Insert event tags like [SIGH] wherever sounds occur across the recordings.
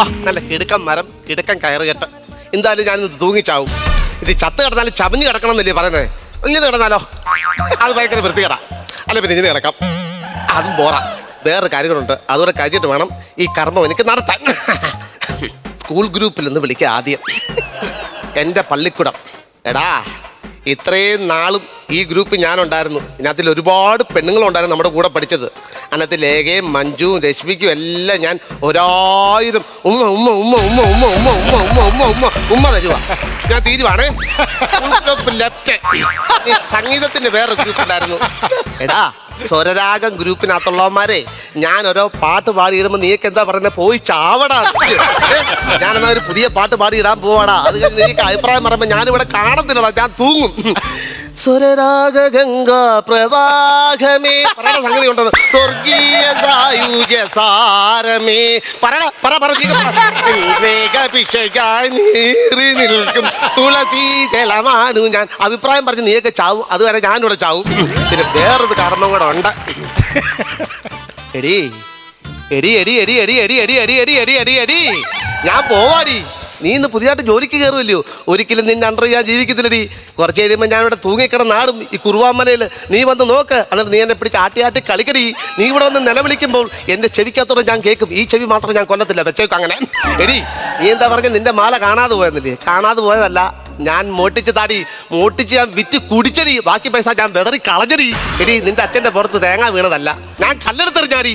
ആ നല്ല കിടുക്കൻ മരം കിടുക്കൻ കയറ് കെട്ട്. എന്തായാലും ഞാനിന്ന് തൂങ്ങിച്ചാവും. ഇത് ചത്ത് കിടന്നാലും ചമഞ്ഞ് കിടക്കണം എന്നല്ലേ പറയുന്നത്. ഇങ്ങനെ കിടന്നാലോ? അത് ഭയങ്കര വൃത്തികേടാ. അല്ല പിന്നെ ഇങ്ങനെ കിടക്കാം. അതും പോറ വേറെ കാര്യങ്ങളുണ്ട്. അതുകൂടെ കഴിഞ്ഞിട്ട് വേണം ഈ കർമ്മം എനിക്ക് നടത്താൻ. സ്കൂൾ ഗ്രൂപ്പിൽ നിന്ന് വിളിക്കുക ആദ്യം. എന്റെ പള്ളിക്കുടം. എടാ ഇത്രയും നാളും ഈ ഗ്രൂപ്പ് ഞാനുണ്ടായിരുന്നു ഇതിനകത്തിൽ ഒരുപാട് പെണ്ണുങ്ങളുണ്ടായിരുന്നു നമ്മുടെ കൂടെ പഠിച്ചത് അതിനകത്ത് ലേഖയും മഞ്ജുവും രശ്മിക്കും എല്ലാം ഞാൻ ഒരായിരം ഉമ്മ ഉമ്മ ഉമ്മ ഉമ്മ ഉമ്മ ഉമ്മ ഉമ്മ ഉമ്മ ഉമ്മ ഉമ്മ ഉമ്മ തരുവാ ഞാൻ തീരുവാണേ സംഗീതത്തിന്റെ വേറെ ഗ്രൂപ്പ് ഉണ്ടായിരുന്നു എടാ സ്വരരാഗം ഗ്രൂപ്പിനകത്തുള്ളവന്മാരെ ഞാൻ ഓരോ പാട്ട് പാടിയിടുമ്പോൾ നീക്ക് എന്താ പറയുന്നത് പോയി ചാവടാ? ഞാനെന്നാ ഒരു പുതിയ പാട്ട് പാടിയിടാൻ പോവാടാ. അത് കഴിഞ്ഞ് നീക്ക് അഭിപ്രായം പറയുമ്പോൾ ഞാനിവിടെ കാണത്തില്ലടാ. ഞാൻ തൂങ്ങും. ഞാൻ അഭിപ്രായം പറഞ്ഞ് നീയൊക്കെ ചാവും അതുവരെ ഞാനിവിടെ ചാവും പിന്നെ വേറൊരു കാരണം കൂടെ ഉണ്ട് എടി എടി എടി എടി എടി എടി എടി എടി എടി എടി എടി എടി ഞാൻ പോവാടി നീ ഇന്ന് പുതിയതായിട്ട് ജോലിക്ക് കയറുമല്ലോ ഒരിക്കലും നിന്റെ അണ്ടർ ഞാൻ ജീവിക്കത്തില്ലടി. കുറച്ച് കഴിയുമ്പോൾ ഞാൻ ഇവിടെ തൂങ്ങിക്കിടന്നാടും ഈ കുറുവാമലയിൽ നീ വന്ന് നോക്ക്. എന്നിട്ട് നീ എന്നെ പിടിച്ച് ആട്ടി ആട്ടി കളിക്കടി. നീ ഇവിടെ വന്ന് നിലവിളിക്കുമ്പോൾ എന്റെ ചെവിക്കകത്തോടെ ഞാൻ കേൾക്കും. ഈ ചെവി മാത്രം ഞാൻ കൊല്ലത്തില്ല. വെച്ചേക്കും അങ്ങനെ. എടി നീ എന്താ പറഞ്ഞ? നിന്റെ മാല കാണാതെ പോയെന്നില്ലേ? കാണാതെ പോയതല്ല. ഞാൻ മോട്ടിച്ച് താടി മോട്ടിച്ച് ഞാൻ വിറ്റ് കുടിച്ചടി. ബാക്കി പൈസ ഞാൻ വെതറി കളഞ്ഞടി. എടി നിന്റെ അച്ഛന്റെ പുറത്ത് തേങ്ങ വീണതല്ല. ഞാൻ കല്ലെടുത്തെറിഞ്ഞാടി.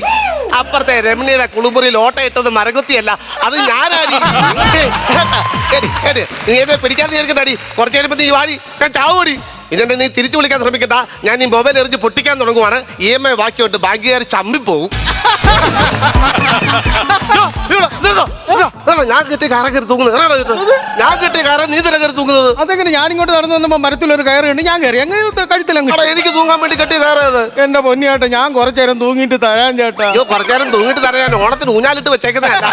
അപ്പുറത്തെ രമണിയുടെ കുളിമുറിയിൽ ഓട്ട ഇട്ടത് മരകുത്തിയല്ല അത് ഞാനാടി. നീ ഏതേ പിടിക്കാൻ ചേർക്കണ്ടാടി കുറച്ച് കഴിയുമ്പോൾ നീ വാടി. ഞാൻ ചാവുപടി ഇതെന്നെ നീ തിരിച്ചു വിളിക്കാൻ ശ്രമിക്കണ്ട. ഞാൻ ഈ മൊബൈൽ എറിഞ്ഞ് പൊട്ടിക്കാൻ തുടങ്ങുവാണ്. ഇ എം ഐ ബാക്കിയോട്ട് ബാങ്കുകാർ ചമ്മിപ്പോവും. ഞാൻ കെട്ടി കാറ കയറി തൂങ്ങുന്നത്. കേട്ടോ. ഞാൻ കെട്ടി കാറ നീ തന്നെ കയറി തൂങ്ങുന്നത്. അതെങ്ങനെ ഞാനിങ്ങോട്ട് നടന്നു വന്നപ്പോ മരത്തിലൊരു കയറി ഉണ്ട് ഞാൻ കയറി. അങ്ങനെ കഴുത്തില്ല എനിക്ക് തൂങ്ങാൻ വേണ്ടി കെട്ടി കാറ അത്. എന്റെ പൊന്നിയാട്ടെ ഞാൻ കുറച്ചേരം തൂങ്ങിയിട്ട് തരാൻ ചേട്ടാ. അയ്യോ കുറച്ചേരം തൂങ്ങിട്ട് തരാൻ ഞാൻ ഓണത്തിന് ഊഞ്ഞാലിട്ട് വെച്ചേക്കുന്നതല്ല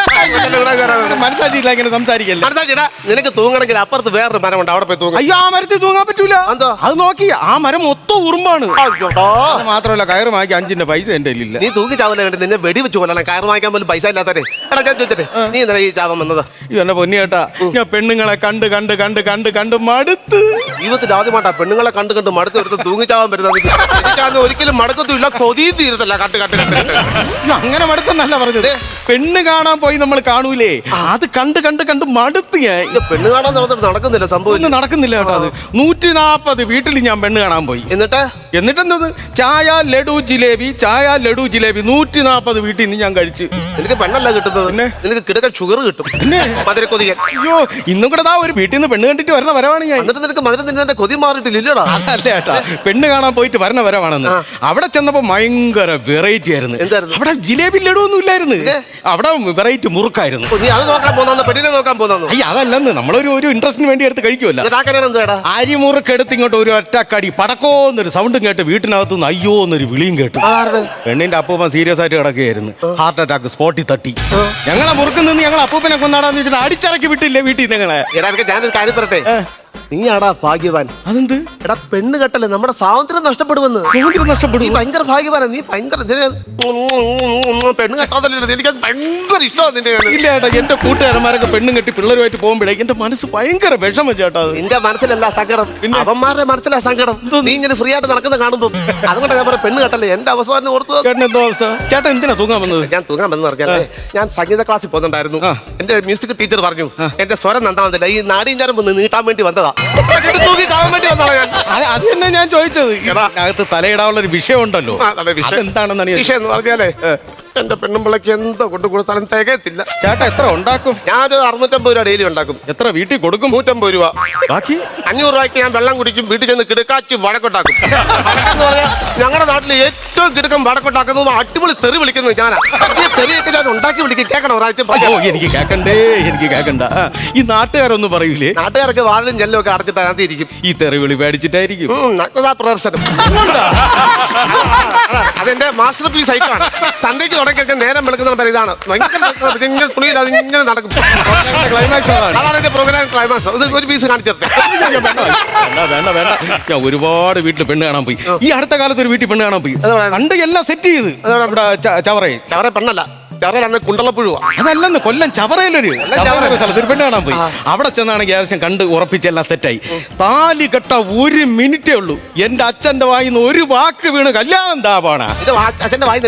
മനസ്സാക്കിയില്ല ഇങ്ങനെ സംസാരിക്കല്ലേ? മനസ്സിലാക്കിടാ നിനക്ക് തൂങ്ങണമെങ്കിൽ അപ്പുറത്ത് വേറൊരു മരമുണ്ട് അവിടെ പോയി തൂങ്ങാം. അയ്യോ ആ മരത്തിൽ തൂങ്ങാൻ പറ്റൂല. എന്തോ? അത് നോക്കി ആ മരം മൊത്തം ഉറുമ്പാണ്. മാത്രമല്ല കയറ് വാങ്ങി അഞ്ചിന്റെ പൈസ എന്റെ ഇല്ല നീ തൂങ്ങി ചാവില്ല വേണ്ടി നിന്നെ വെടി വെച്ച് കൊല്ലണം. കയറ് വാങ്ങിക്കാൻ പോലും പൈസ ഇല്ലാത്തവരെ. എടാ ഞാൻ ചോദിച്ചേ നീ എന്താ ഈ ചാവം വന്നത്? അയ്യോ എന്റെ പൊന്നിയേട്ടാ ഞാൻ പെണ്ണുങ്ങളെ കണ്ട് കണ്ട് കണ്ട് കണ്ട് കണ്ട് മടുത്ത്. ജീവിതത്തിൽ ആദ്യമായിട്ടാ പെണ്ണുങ്ങളെ കണ്ട് കണ്ട് മടുത്ത് എടുത്ത് തൂങ്ങിച്ചാവാൻ പറ്റുന്നത് ഒരിക്കലും മടക്കത്തുമില്ല കൊതിയും തീരത്തില്ല. കണ്ട് കണ്ട് കണ്ട് അങ്ങനെ മടുത്തെന്നല്ല പറഞ്ഞത്. പെണ്ണ് കാണാൻ പോയി നമ്മൾ കാണൂലേ? അത് കണ്ട് കണ്ട് കണ്ട് മടുത്ത് ഞാൻ. പെണ്ണ് കാണാൻ നടന്നിട്ട് നടക്കുന്നില്ല സംഭവം നടക്കുന്നില്ല കേട്ടോ അത്. നൂറ്റി നാപ്പത് വീട്ടിൽ ഞാൻ പെണ്ണ് കാണാൻ പോയി. എന്നിട്ട്? എന്നിട്ടെന്തത്? ചായ ലഡു ജിലേബി ചായ ലഡു ജിലേബി നൂറ്റി നാപ്പത് വീട്ടിൽ നിന്ന് ഞാൻ കഴിച്ച്. എനിക്ക് പെണ്ണല്ല കിട്ടുന്നത്. പിന്നെ? നിനക്ക് കിടക്കൻ ഷുഗർ കിട്ടും. പിന്നെ? മധുര കൊതി അയ്യോ ഇന്നും കൂടെ ദാ ഒരു വീട്ടിൽ നിന്ന് പെണ്ണ് കണ്ടിട്ട് വരണ വരവാണ് ഞാൻ. എന്നിട്ട് നിനക്ക് മധുരം തിന്നതിന്റെ കൊതി മാറിയിട്ടില്ലടാ അതല്ല ഏട്ടാ പെണ്ണ് കാണാൻ പോയിട്ട് വരണ വരവാണെന്ന്. അവിടെ ചെന്നപ്പോ ഭയങ്കര വെറൈറ്റി ആയിരുന്നു. എന്തായിരുന്നു? അവിടെ ജിലേബി ലഡു ഒന്നും ഇല്ലായിരുന്നു അവിടെ വെറൈറ്റി മുറുക്കായിരുന്നു. നീ അത് നോക്കാൻ പോന്നു പെണ്ണിനെ നോക്കാൻ പോന്നു അയ്യ അതല്ലെന്ന്. നമ്മളൊരു ഒരു ഇൻട്രസ്റ്റിന് വേണ്ടി എടുത്ത് കഴിക്കുമല്ലോ അരിമുറുക്കെടുത്ത് ഇങ്ങോട്ട് ഒരു ഒറ്റക്കടി പടക്കോന്നൊരു സൗണ്ടും കേട്ട് വീട്ടിനകത്തുനിന്ന് അയ്യോ എന്നൊരു വിളിയും കേട്ടു. പെണ്ണിന്റെ അപ്പൂപ്പൻ സീരിയസ് ആയിട്ട് കിടക്കുകയായിരുന്നു. ഹാർട്ട് അറ്റാക്ക് സ്പോട്ടിൽ തട്ടി. ഞങ്ങളെ മുറുക്കുന്നു നിന്ന് ഞങ്ങൾ അപ്പൂപ്പനെ കൊണ്ടാടാന്ന് വെച്ചിട്ട് അടിച്ചിറക്കി വിട്ടില്ലേ വീട്ടിൽ എനിക്ക് ഞാനൊരു കാര്യം പറയട്ടെ? നീ ആടാ ഭാഗ്യവാൻ. അതെന്ത്? എടാ പെണ്ണ് കെട്ടല്ലേ നമ്മുടെ സ്വാതന്ത്ര്യം നഷ്ടപ്പെടുമെന്ന്. സ്വാതന്ത്ര്യം നഷ്ടപ്പെടും നീ ഭയങ്കര ഭാഗ്യവാനാ. നീ ഭയങ്കര പെണ്ണ് കെട്ടാതല്ലേ എനിക്ക് ഭയങ്കര ഇഷ്ടമാണ് നിന്റെ കയ്യിൽ. ഇല്ല ചേട്ടാ എന്റെ കൂട്ടുകാരന്മാരൊക്കെ പെണ്ണും കെട്ടി പിള്ളേരുമായിട്ട് പോകുമ്പോഴേക്ക് എന്റെ മനസ്സ് ഭയങ്കര വിഷമം ചേട്ടാ അത്. നിന്റെ മനസ്സിലല്ല സങ്കടം. പിന്നെ? അവന്മാരുടെ മനസ്സിലാ സങ്കടം. നീ? ഇങ്ങനെ ഫ്രീ ആയിട്ട് നടക്കുന്ന കാണുമ്പോ. അതുകൊണ്ട് ഞാൻ പറയാം പെണ്ണ് കെട്ടല്ലേ എന്റെ അവസാനം ഓർത്തു ചേട്ടൻ എന്തോ അവസ്ഥ? ചേട്ടൻ എന്തിനാ തൂങ്ങാൻ വന്നത്? ഞാൻ തൂങ്ങാൻ വന്നു പറഞ്ഞാലേ ഞാൻ സംഗീത ക്ലാസ്സിൽ പോകുന്നുണ്ടായിരുന്നു. ആ. എന്റെ മ്യൂസിക് ടീച്ചർ പറഞ്ഞു എന്റെ സ്വരം നന്നാവുന്നില്ല ഈ നാടിഞ്ചാരം വന്ന് നീട്ടാൻ വേണ്ടി വന്നതാ. തൂങ്ങി കാണാൻ വേണ്ടി വന്നതാ ഞാൻ. അത് അത് തന്നെ ഞാൻ ചോദിച്ചത്. അകത്ത് തലയിടാനുള്ള ഒരു വിഷയം. ഉണ്ടല്ലോ. അതെന്താണെന്നാണ് വിഷയം എന്ന് പറഞ്ഞാലേ എന്റെ പെണ്ണുമ്പിളക്ക് എന്തോ കൊണ്ട് കൊടുത്താലും തികയത്തില്ല. ചേട്ടാ എത്ര ഉണ്ടാക്കും? ഞാനൊരു അറുന്നൂറ്റമ്പത് രൂപ ഡെയിലി ഉണ്ടാക്കും. എത്ര വീട്ടിൽ കൊടുക്കും? നൂറ്റമ്പത് രൂപ. ബാക്കി? അഞ്ഞൂറ് രൂപയ്ക്ക് ഞാൻ വെള്ളം കുടിക്കും വീട്ടിൽ ചെന്ന് കിടക്കാച്ച് വടക്കൊട്ടാക്കും വടക്കെന്ന് പറഞ്ഞാൽ ഞങ്ങളുടെ നാട്ടിൽ ഏറ്റവും കിടക്കം വടക്കൊട്ടാക്കുന്നത് അടിപൊളി തെറി വിളിക്കുന്നത് ഞാനാ. ഈ തെറിയൊക്കെ ഞാൻ ഉണ്ടാക്കി വിളിക്കും. കേൾക്കണം ഒരാഴ്ച ഓ എനിക്ക് കേക്കണ്ടേ എനിക്ക് കേക്കണ്ട ഈ നാട്ടുകാരൊന്നും പറയൂലേ? നാട്ടുകാരൊക്കെ വാതിലും ജെല്ലും ഒക്കെ അടച്ചിട്ട് അതിനകത്ത് ഇരിക്കും. ഈ തെറി വിളി പേടിച്ചിട്ടായിരിക്കും. നഗ്നതാ പ്രദർശനം. അതാ, അതെന്റെ മാസ്റ്റർ പീസ് ഐറ്റമാണ്. സന്ധ്യക്ക് തുടങ്ങിയൊക്കെ നേരം വെളുക്കുന്ന ഇതാണ്. ഭയങ്കര തുണിയിൽ അതിങ്ങനെ നടക്കും. ക്ലൈമാക്സ് അതാണ് എന്റെ പ്രോഗ്രാം ക്ലൈമാക്സ് അത് ഒരു പീസ് കാണിച്ചിട്ട് വേണ്ട വേണ്ട ഞാൻ ഒരുപാട് വീട്ടിൽ പെണ്ണ് കാണാൻ പോയി. ഈ അടുത്ത കാലത്ത് ഒരു വീട്ടിൽ പെണ്ണ് കാണാൻ പോയി. അതാണ് കണ്ട് എല്ലാം സെറ്റ് ചെയ്ത്. അതാണ് ചവറേ ചവറേ പെണ്ണല്ല. അന്ന് കുണ്ടളപ്പുഴുവാ അതല്ലെന്ന് കൊല്ലം ചവറയിലൊരു ചവറ. ചവറ സ്ഥലത്ത് ഒരു പെണ്ണ് കാണാൻ പോയി അവിടെ ചെന്നാണെങ്കിൽ ഏകദേശം കണ്ട് ഉറപ്പിച്ചെല്ലാം സെറ്റായി താലി കെട്ട ഒരു മിനിറ്റേ ഉള്ളൂ. എന്റെ അച്ഛന്റെ വായിന്ന് ഒരു വാക്ക് വീണ് കല്യാണം താപാണ് ഇത് വാ- അച്ഛന്റെ വായി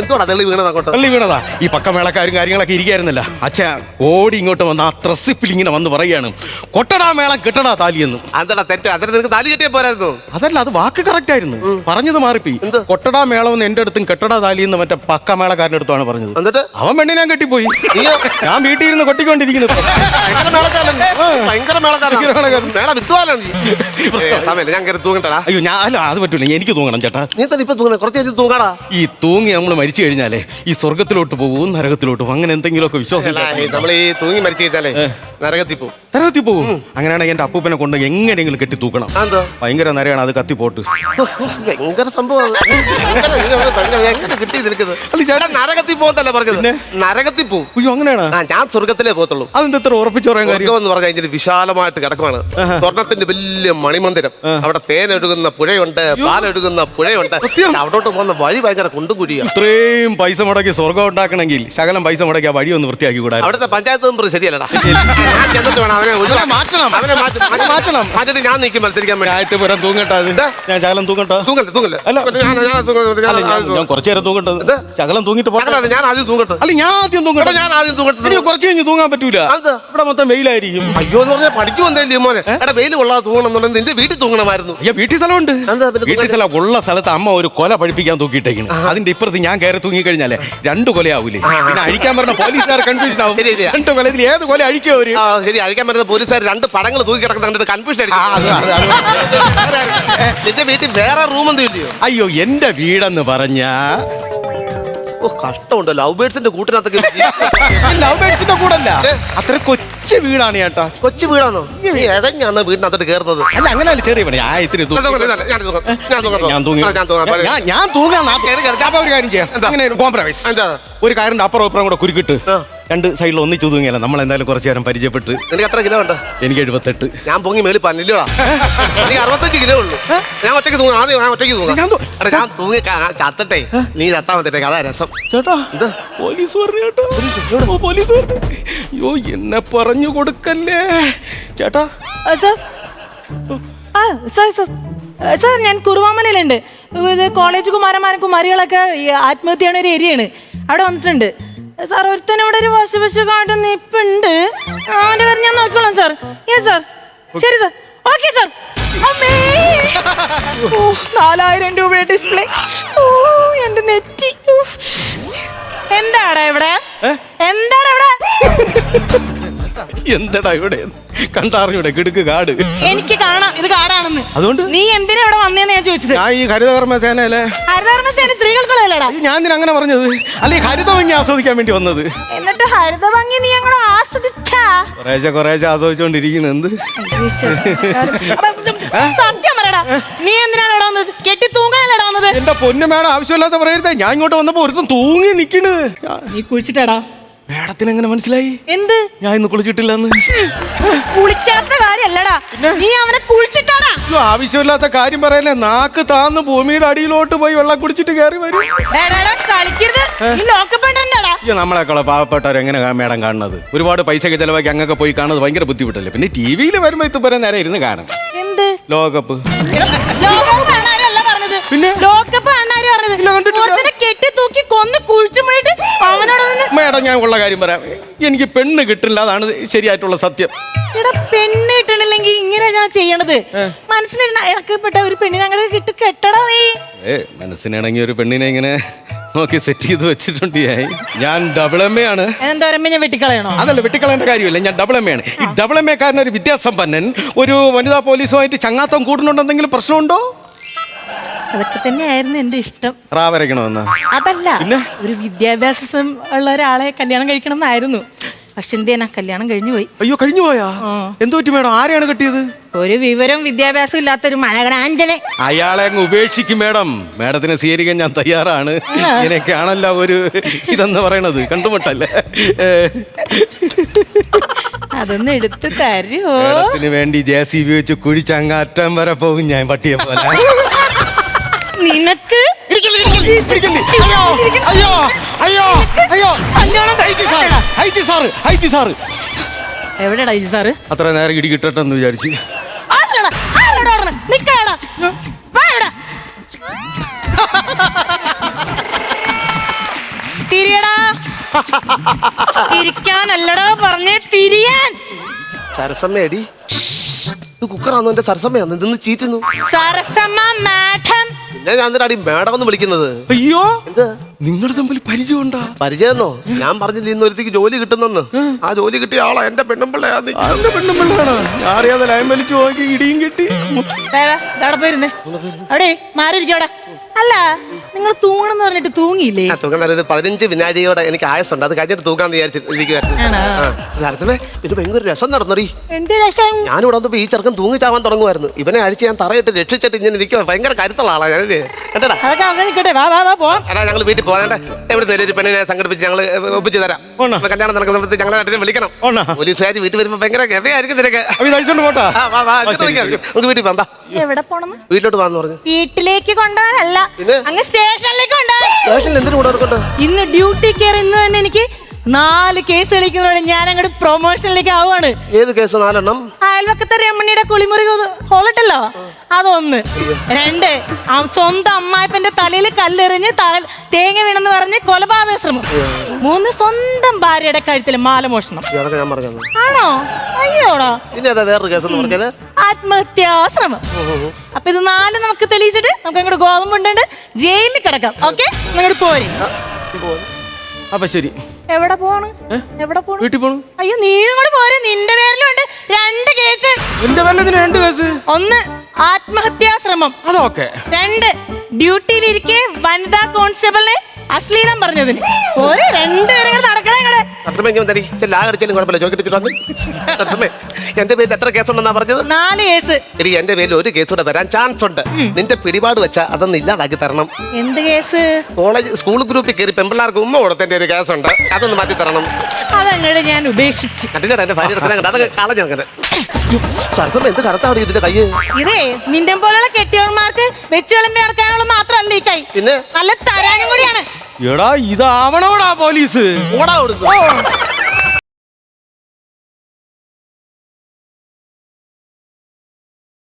വീണത് അങ്ങോട്ട്? പള്ളി വീണതാ. ഈ പക്കമേളക്കാരും കാര്യങ്ങളൊക്കെ ഇരിക്കായിരുന്നില്ല. അച്ഛൻ ഓടി ഇങ്ങോട്ട് വന്ന് ആ ത്രസിപ്പിൽ ഇങ്ങനെ വന്ന് പറയാണ് കൊട്ടടാ മേളം കിട്ടടാ താലിയെന്ന് അതെടാ തെറ്റ്? അതിന് നിനക്ക് താലി എന്ന് പോരായിരുന്നു. അതല്ല അത് വാക്ക് കറക്റ്റ് ആയിരുന്നു. പറഞ്ഞത് മാറിപ്പോയി. എന്ത്? കൊട്ടടാ മേളം എന്ന് എന്റെ അടുത്തും കെട്ടടാ താലി എന്ന് മറ്റേ പക്കമേളക്കാരന്റെ അടുത്താണ് പറഞ്ഞത്. എന്നിട്ട്? അവൻ പെണ്ണിനെ കെട്ടിപ്പോയി. നീയോ? ഞാൻ വീട്ടിൽ ഇരുന്ന് കൊട്ടിക്കൊണ്ടിരിക്കുന്നു ഞാൻ അയ്യോ ഞാൻ അല്ല അത് പറ്റൂല. എനിക്ക് തൂങ്ങണം ചേട്ടാ. നീ തന്നെ ഇപ്പൊ തൂങ്ങുന്നത് കുറച്ച് തൂങ്ങടാ. ഈ തൂങ്ങി നമ്മൾ മരിച്ചു കഴിഞ്ഞാലേ ഈ സ്വർഗത്തിലോട്ട് പോകും നരകത്തിലോട്ട് പോകും അങ്ങനെ എന്തെങ്കിലുമൊക്കെ വിശ്വാസം നമ്മൾ ഈ തൂങ്ങി മരിച്ചു കഴിഞ്ഞാലേ നരകത്തിൽ പോകും നരകത്തിൽ പോകും അങ്ങനെയാണെങ്കിൽ എന്റെ അപ്പൂപ്പനെ കൊണ്ട് എങ്ങനെയെങ്കിലും കെട്ടി തൂക്കണം. ഭയങ്കര നരയാണ്. അത് കത്തി പോട്ട്. ഭയങ്കര സംഭവം നരകത്തിൽ പോകുന്നല്ല പറഞ്ഞത്? നരകത്തിൽ പോകും അയ്യോ അങ്ങനെയാണ്? ആ ഞാൻ സ്വർഗത്തിലേ പോകത്തുള്ളൂ. അതെന്താ ഇത്ര ഉറപ്പിച്ചു പറയാൻ കാര്യം? സ്വർഗം എന്ന് പറഞ്ഞാൽ ഇതിന് വിശാലമായിട്ട് കിടക്കുവാണ്. സ്വർണത്തിന്റെ വലിയ മണിമന്ദിരം. അവിടെ തേനൊഴുകുന്ന പുഴയുണ്ട് പാലൊഴുകുന്ന പുഴയുണ്ട്? അവിടോട്ട് പോകുന്ന വഴി ഭയങ്കര കുണ്ടും ഇത്രയും പൈസ മുടക്കി സ്വർഗം ഉണ്ടാക്കണമെങ്കിൽ ശകലം പൈസ മുടക്കി ആ വഴി ഒന്ന് വൃത്തിയാക്കി കൂടാ അവിടുത്തെ പഞ്ചായത്ത് മെമ്പർ ശരിയല്ലടാ. ഞാൻ ചെന്നിട്ട് വേണം അവനെ. മാറ്റണം. അവനെ മാറ്റി മാറ്റി- മാറ്റണം. മാറ്റിട്ട് ഞാൻ നീക്കി മത്സരിക്കാൻ വേണ്ടി. ഞായത്ത് പുരം തൂങ്ങട്ടെ ഞാൻ ശകലം തൂങ്ങട്ടെ. തൂങ്ങല്ലേ തൂങ്ങല്ലേ. അല്ല. ഞാൻ തൂങ്ങട്ടെ, കുറച്ചു നേരം തൂങ്ങട്ടത് ശകലം തൂങ്ങിട്ട് ഞാൻ ആദ്യം തൂങ്ങട്ടെ. ഞാൻ ആദ്യം തൂങ്ങട്ടെ. ഞാൻ ആദ്യം തൂങ്ങട്ടെ. കുറച്ച് കഴിഞ്ഞ് തൂങ്ങാൻ പറ്റൂല? ഇവിടെ മൊത്തം വെയിലായിരിക്കും. അയ്യോ എന്ന് പറഞ്ഞാൽ പഠിക്കും എന്തായാലും മോനെ? എടാ വെയിൽ കൊള്ളാ തൂങ്ങണം എന്നുണ്ടെങ്കിൽ നിന്റെ വീട്ടിൽ തൂങ്ങണമായിരുന്നു. അയ്യോ വീട്ടിൽ സ്ഥലമുണ്ട്. വീട്ടിൽ സ്ഥലം ഉള്ള സ്ഥലത്ത് അമ്മ ഒരു കൊല പഠിപ്പിക്കാൻ തൂക്കിയിട്ടേക്കണ്. അതിന്റെ ഇപ്പുറത്ത് ഞാൻ കയറി തൂങ്ങി കഴിഞ്ഞാലേ രണ്ട് കൊലയാവൂലേ. പിന്നെ അഴിക്കാൻ പറഞ്ഞ പോലീസുകാർ കൺഫ്യൂഷൻ ആവും. രണ്ട് കൊല ഇതിൽ ഏത് കൊല അഴിക്കോ അവർ? ആ ശരി അഴിക്കാൻ പറ്റുന്ന പോലീസുകാർ രണ്ട് പടങ്ങൾ തൂക്കി കിടക്കുന്ന കണ്ടിട്ട് കൺഫ്യൂഷൻ. നിന്റെ വീട്ടിൽ വേറെ റൂം എന്തും ഇല്ലയോ? അയ്യോ എന്റെ വീടെന്ന് പറഞ്ഞാ ഓ കഷ്ടമുണ്ട്. ലവ് ബേഡ്സിന്റെ കൂട്ടിനകത്തൊക്കെ ലവ് ബേഡ്സിന്റെ [LAUGHS] കൂടല്ല. അത്ര കൊച്ചു വീടാണ് ചേട്ടാ. കൊച്ചു വീടാണോ? നീ എഴഞ്ഞാണ് വീടിനകത്തോട്ട് കയറുന്നത് അല്ല അങ്ങനെയല്ല ചെറിയ പണി ആ ഇത്തിരി തൂക്കി- ഞാൻ തൂങ്ങാൻ ഞാൻ തൂങ്ങാം, ഞാൻ തൂങ്ങാം. ഞാൻ തൂങ്ങി. ഞാൻ തൂങ്ങാം. ഞാൻ- ഞാൻ തൂങ്ങാം കേറി, കേറി. അപ്പൊ ഒരു കാര്യം ചെയ്യാം. അങ്ങനെ കോംപ്രമൈസ് എന്താ? ഒരു കാര്യം അപ്പുറം ഇപ്പുറം കൂടെ കുരുക്കിട്ട്. ആ. രണ്ട് സൈഡിൽ ഒന്നിച്ചു തൂങ്ങിയല്ല നമ്മൾ എന്തായാലും കുറച്ചു നേരം പരിചയപ്പെട്ട് നിനക്ക് എത്ര കിലോ ഉണ്ട്? എനിക്ക് എഴുപത്തെട്ട്. ഞാൻ പൊങ്ങി മേളിൽ പന്നില്ലടാ എനിക്ക് അറുപത്തഞ്ച് കിലോ ഉള്ളു. ഞാൻ ഒറ്റയ്ക്ക് തൂങ്ങാം. ആദ്യം ഞാൻ ഒറ്റയ്ക്ക് തൂങ്ങാം. ഞാൻ എടാ, ഞാൻ തൂങ്ങി ക- ചത്തട്ടെ. നീ ചത്താ മറ്റേ അതാ രസം. ചേട്ടാ പോലീസ് പറഞ്ഞു കേട്ടോ. ഓ, പോലീസ് പറഞ്ഞു. അയ്യോ എന്നെ പറഞ്ഞു കൊടുക്കല്ലേ. ചേട്ടാ. ആ, സാർ. ആ സാർ സാർ. ആ, സാർ ഞാൻ കുറുവാമനയിലുണ്ട് ഇത് കോളേജ് കുമാരന്മാരും കുമാരികളൊക്കെ ഈ ആത്മഹത്യ ചെയ്യണ ഒരു ഏരിയയാണ്. അവിടെ വന്നിട്ടുണ്ട്. സാർ ഒരുത്തൻ ഇവിടെ ഒരു പശു പശു കാട്ടും നിപ്പുണ്ട് അവന്റെ പേര് ഞാൻ നോക്കിക്കോളാം സാർ. യെസ് സാർ ശരി സാർ ഓക്കെ സാർ നാലായിരം രൂപയുടെ ഡിസ്പ്ലേ ഓ എന്റെ നെറ്റി. എന്താടാ ഇവിടെ? എന്താണ് ഇവിടെ? എന്തടാ ഇവിടെ? കണ്ടാറിയുടെ കിടുക്ക് കാട്. എനിക്ക് കാണാം ഇത് കാടാണെന്ന്. അതുകൊണ്ട്? നീ എന്തിനാ ഇവിടെ വന്നേന്ന് ഞാൻ ചോദിച്ചത്? ഞാൻ ഈ ഹരിതകർമ്മ സേനയിലെ ഹരിതകർമ്മസേന സ്ത്രീകൾക്കുള്ളതല്ലടാ. ഞാൻ ഇതിന് അങ്ങനെ പറഞ്ഞത്. അല്ല ഈ ഹരിതഭംഗി ആസ്വദിക്കാൻ വേണ്ടി വന്നത്. എന്നിട്ട് ഹരിതഭംഗി നീ ഞങ്ങൾ ആസ്വദിച്ചാ? കുറേശ്ശെ കുറേശ്ശെ ആസ്വദിച്ചോണ്ടിരിക്കുന്നു എന്ത്? സത്യം പറയടാ. നീ എന്തിനാണ് ഇവിടെ വന്നത്? കെട്ടി തൂങ്ങാനല്ലടാ വന്നത്? എന്റെ പൊന്നു മേഡം ആവശ്യമില്ലാത്ത പറയരുതേ. ഞാൻ ഇങ്ങോട്ട് വന്നപ്പോ ഒരുത്തും തൂങ്ങി നിക്കണ്. നീ കുളിച്ചിട്ടാടാ മേഡത്തിന് എങ്ങനെ മനസ്സിലായി? എന്ത്? ഞാൻ ഇന്ന് കുളിച്ചിട്ടില്ലെന്ന്. കുളിക്കാത്ത കാര്യല്ലടാ. നീ അവനെ കുളിച്ചിട്ടാടാ ആവശ്യമില്ലാത്ത കാര്യം പറയല്ലേ. നാക്ക് താന്ന് ഭൂമിയുടെ അടിയിലോട്ട് പോയി വെള്ളം കുടിച്ചിട്ട് കയറി വരും. അയ്യോ നമ്മളെക്കളെ പാവപ്പെട്ടവർ എങ്ങനെ മേഡം കാണുന്നത്? ഒരുപാട് പൈസയൊക്കെ ചെലവാക്കി അങ്ങൊക്കെ പോയി കാണുന്നത് ഭയങ്കര ബുദ്ധിമുട്ടല്ലേ? പിന്നെ ടി വിയിൽ വരുമ്പോ ഇതുപോലെ നേരെ ഇരുന്ന് കാണും. എന്ത്? ലോകകപ്പ്. പിന്നെ? കണ്ടിട്ടില്ല. കെട്ടി തൂക്കി കൊന്ന് കുഴിച്ചു മുഴിട്ട് അവനോട് നിന്ന് മേഡം ഞാൻ ഉള്ള കാര്യം പറയാം. എനിക്ക് പെണ്ണ് കിട്ടില്ല അതാണ് ശരിയായിട്ടുള്ള സത്യം. എടാ പെണ്ണ് കിട്ടണില്ലെങ്കിൽ ഇങ്ങനെ ഞാൻ ചെയ്യണത്? മനസ്സിന് ഇറക്കപ്പെട്ട ഒരു പെണ്ണിനെ അങ്ങനെ കിട്ടി കെട്ടടാ നീ. ഏ മനസ്സിനിണങ്ങിയ ഒരു പെണ്ണിനെ ഇങ്ങനെ നോക്കി സെറ്റ് ചെയ്ത് വെച്ചിട്ടുണ്ട് ഞാൻ ഡബിൾ എം എ ആണ്. ഞാൻ വെട്ടിക്കളയണോ? അതല്ല വെട്ടിക്കളയേണ്ട കാര്യമില്ല. ഞാൻ ഡബിൾ എം എ ആണ്. ഈ ഡബിൾ എം എക്കാരൻ ഒരു വിദ്യാസമ്പന്നൻ ഒരു വനിതാ പോലീസുമായിട്ട് ചങ്ങാത്തം കൂടുന്നുണ്ടെന്തെങ്കിലും പ്രശ്നമുണ്ടോ? അതൊക്കെ തന്നെയായിരുന്നു എന്റെ ഇഷ്ടം. റാ വരയ്ക്കണമെന്ന് അതല്ല ഒരു വിദ്യാഭ്യാസം ഉള്ള ഒരാളെ കല്യാണം കഴിക്കണം എന്നായിരുന്നു പക്ഷെ എന്ത് ചെയ്യാനാ? കല്യാണം കഴിഞ്ഞു പോയി. അയ്യോ കഴിഞ്ഞു പോയാ. എന്തു പറ്റി മേഡം? ആരെയാണ് കെട്ടിയത്? ഒരു വിവരം വിദ്യാഭ്യാസം ഇല്ലാത്ത ഒരു മഴകടാഞ്ചനെ അയാളെ അങ്ങ് ഉപേക്ഷിക്കും മേഡം. മേഡത്തിനെ സ്വീകരിക്കാൻ ഞാൻ തയ്യാറാണ്. ഇങ്ങനെയൊക്കെയാണല്ലോ ഒരു ഇതെന്ന് പറയണത്. കണ്ടുമുട്ടല്ലേ? അതൊന്നും അതൊന്ന് എടുത്ത് തരുമോ മേഡത്തിന് വേണ്ടി ജെ സി ബി വെച്ച് കുഴിച്ചങ്ങാറ്റം വരെ പോകും ഞാൻ പട്ടിയെ പോലെ. നിനക്ക് അയ്യോ അയ്യോ അയ്യോ സാറ് അത്ര നേരം ഇടി കിട്ടട്ടെന്ന് വിചാരിച്ചു. തിരിയടാ. [LAUGHS] തിരിക്കാനല്ലടാ പറഞ്ഞേ തിരിയാൻ. സരസമ്മയടി ഇത് കുക്കറാന്നോ എന്റെ സരസമ്മയാന്ന് ഇതൊന്ന് ചീറ്റുന്നു സരസമ്മ മാഡം പിന്നെ ഞാൻ എന്തിനാടി മേഡം എന്ന് വിളിക്കുന്നത് അയ്യോ എന്ത് നിങ്ങൾ തമ്മിൽ പരിചയമുണ്ടാ പരിചയമെന്നോ ഞാൻ പറഞ്ഞില്ല ഇന്ന് ഒരുത്തേക്ക് ജോലി കിട്ടുന്നെന്ന് ആ ജോലി കിട്ടിയ ആളാ എന്റെ പെണ്ണുമ്പിള്ളയാ എന്റെ അതെന്റെ പെണ്ണും പെണ്ണാണ് ഞാൻ അറിയാതെ ലയം വലിച്ചു നോക്കി ഇടിയും കിട്ടി അവിടെ പോയിരുന്നേ അവിടെ മാറിയിരിക്കവിടെ അല്ല നിങ്ങൾ തൂങ്ങണെന്ന് പറഞ്ഞിട്ട് തൂങ്ങിയില്ലേ? ആ തൂക്കം നല്ലൊരു പതിനഞ്ച് വിനാഴിയോടെ എനിക്ക് ആയസുണ്ട് അത് കഴിഞ്ഞിട്ട് തൂങ്ങാൻ വിചാരിച്ചിരിക്കുവായിരുന്നു. ആണോ? ഇത് ഭയങ്കര രസം നടന്നറി എന്ത് രസം? ഞാനിവിടെ വന്നപ്പോ ഈ ചെറുക്കൻ തൂങ്ങിച്ചാവാൻ തുടങ്ങുമായിരുന്നു ഇവനെ അഴിച്ച് ഞാൻ തറയിട്ട് രക്ഷിച്ചിട്ട് ഇങ്ങനെ നിൽക്കുക ഭയങ്കര കരുത്തുള്ള ആളാണ് ഞാൻ കേട്ടടാ അതൊക്കെ അങ്ങനെ നിൽക്കട്ടെ. വാ വാ വാ പോവാം അതാ ഞങ്ങൾ വീട്ടിൽ പോകാണ്ട് എവിടെ നിലയിൽ പെണ്ണിനെ സംഘടിപ്പിച്ച് ഞങ്ങൾ ഒപ്പിച്ചു തരാം. കല്യാണം നടക്കുന്ന ഞങ്ങളെ നാട്ടിൽ വിളിക്കണം. ഓണ. പോലീസുകാർ വീട്ടിൽ വരുമ്പോ ഭയങ്കര ഗവയായിരിക്കും നിനക്ക്. അപ്പൊ ഇത് അഴിച്ചോണ്ട് പോട്ടാ. ആ, വാ, വാ, ആ, ശരി, ശരി. നമുക്ക് വീട്ടിൽ പോകാം എവിടെ പോണം വീട്ടിലോട്ട് വാന്ന് പറഞ്ഞു. വീട്ടിലേക്ക് കൊണ്ടുപോകാനല്ല? അങ്ങ് സ്റ്റേഷനിലേക്ക് കൊണ്ടുപോകാൻ. സ്റ്റേഷനിൽ എന്തിനു കൂടെ ഇന്ന് ഡ്യൂട്ടി കയറി ഇന്ന് തന്നെ എനിക്ക് നാല് കേസ് കളിക്കുന്നതോടെ ഞാൻ അങ്ങോട്ട് പ്രൊമോഷനിലേക്ക് ആവുകയാണ്. ഏത് കേസ് നാലെണ്ണം? അയൽവക്കത്തെ രമണിയുടെ കുളിമുറി ഹോളിട്ടല്ലോ അതൊന്ന്. രണ്ട് സ്വന്തം അമ്മായിപ്പന്റെ തലയിൽ കല്ലെറിഞ്ഞ് തേങ്ങ വീണെന്ന് പറഞ്ഞ് കൊലപാതക ശ്രമം. മൂന്ന് സ്വന്തം ഭാര്യയുടെ കഴുത്തിൽ മാലമോഷണം ആണോ? അയ്യോടാ. വേറൊരു കേസ് ആത്മഹത്യാശ്രമം അപ്പൊ ഇത് നാല് നമുക്ക് തെളിയിച്ചിട്ട് നമുക്ക് അങ്ങോട്ട് ഗോതമ്പുണ്ടുണ്ട് ജയിലിൽ കിടക്കാം. ഓക്കെ? അങ്ങോട്ട് പോരെ. അപ്പൊ ശരി. എവിടെ പോണ് എവിടെ പോണ്? വീട്ടിൽ പോണു. അയ്യോ നീ കൂടെ പോരെ. നിന്റെ പേരിലുണ്ട് രണ്ട് കേസ്. എന്റെ പേരിൽ രണ്ട് കേസ്? ഒന്ന് ആത്മഹത്യാശ്രമം അതൊക്കെ. രണ്ട് ഡ്യൂട്ടിയിലിരിക്കെ വനിതാ കോൺസ്റ്റബിളിനെ അശ്ലീലം പറഞ്ഞതിന്. ഒരു രണ്ടുപേരും കൂടെ നടക്കണേ ഇങ്ങനെ അടിച്ചാലും കുഴപ്പമില്ല. വന്ന് തർത്തമേ എന്റെ പേരിൽ എത്ര കേസുണ്ടെന്നാ പറഞ്ഞത്? നാല് കേസ്. എടി എന്റെ പേരിൽ ഒരു കേസ് കൂടെ വരാൻ ചാൻസ് ഉണ്ട്. നിന്റെ പിടിപാട് വെച്ചാ അതൊന്ന് ഇല്ലാതാക്കി തരണം. എന്ത് കേസ്? കോളേജ് സ്കൂൾ ഗ്രൂപ്പിൽ കയറി പെമ്പിള്ളാർക്ക് ഉമ്മ കൊടുത്തതിന്റെ ഒരു കേസുണ്ട്. അതൊന്ന് മാറ്റി തരണം. അതങ്ങോട്ട് ഞാൻ ഉപേക്ഷിച്ച്. കണ്ടില്ല എന്റെ ഭാര്യ അതൊക്കെ ശരത്തമ്മ എന്ത് കറുത്താണ് ഇതിന്റെ കയ്യ്? ഇതേ നിന്റെ പോലുള്ള കെട്ടിയവന്മാർക്ക് വെച്ച് വിളമ്പി നടക്കാനുള്ള മാത്രമല്ല ഈ കൈ. പിന്നെ? നല്ല തരാനും കൂടിയാണ്. എടാ ഇതാവണോടാ പോലീസ്? ഓടാ കൊടുത്തു